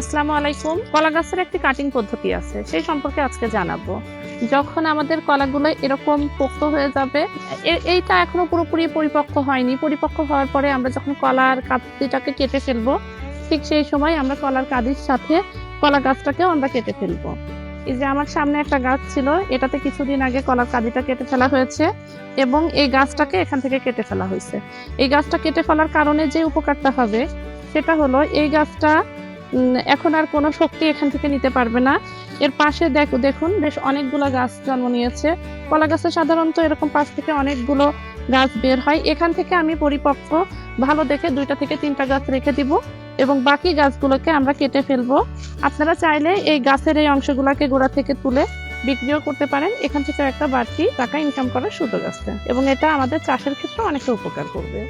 আসসালামু আলাইকুম। কলা গাছের একটি কাটিং পদ্ধতি আছে, সেই সম্পর্কে আজকে জানাব। যখন আমাদের কলাগুলো এরকম পোক্ত হয়ে যাবে এইটা এখনও পুরোপুরি পরিপক্ক হয়নি। পরিপক্ক হওয়ার পরে আমরা যখন কলার কাতিটাকে কেটে ফেলব, ঠিক সেই সময় আমরা কলার কাদির সাথে কলা গাছটাকেও আমরা কেটে ফেলব। এই যে আমার সামনে একটা গাছ ছিল, এটাতে কিছুদিন আগে কলার কাদিটা কেটে ফেলা হয়েছে এবং এই গাছটাকে এখান থেকে কেটে ফেলা হয়েছে। এই গাছটা কেটে ফেলার কারণে যে উপকারটা হবে, সেটা হলো এই গাছটা এখন আর কোনো শক্তি এখান থেকে নিতে পারবে না। এর পাশে দেখো দেখুন, বেশ অনেকগুলো গাছ জন্ম নিয়েছে। কলা গাছে সাধারণত এরকম পাশ থেকে অনেকগুলো গাছ বের হয়। এখান থেকে আমি পরিপক্ক ভালো দেখে দুইটা থেকে তিনটা গাছ রেখে দিব এবং বাকি গাছগুলোকে আমরা কেটে ফেলব। আপনারা চাইলে এই গাছের এই অংশগুলোকে গোড়া থেকে তুলে বিক্রিও করতে পারেন। এখান থেকে একটা বাড়তি টাকা ইনকাম করার সুযোগ আছে এবং এটা আমাদের চাষের ক্ষেত্রে অনেকটা উপকার করবে।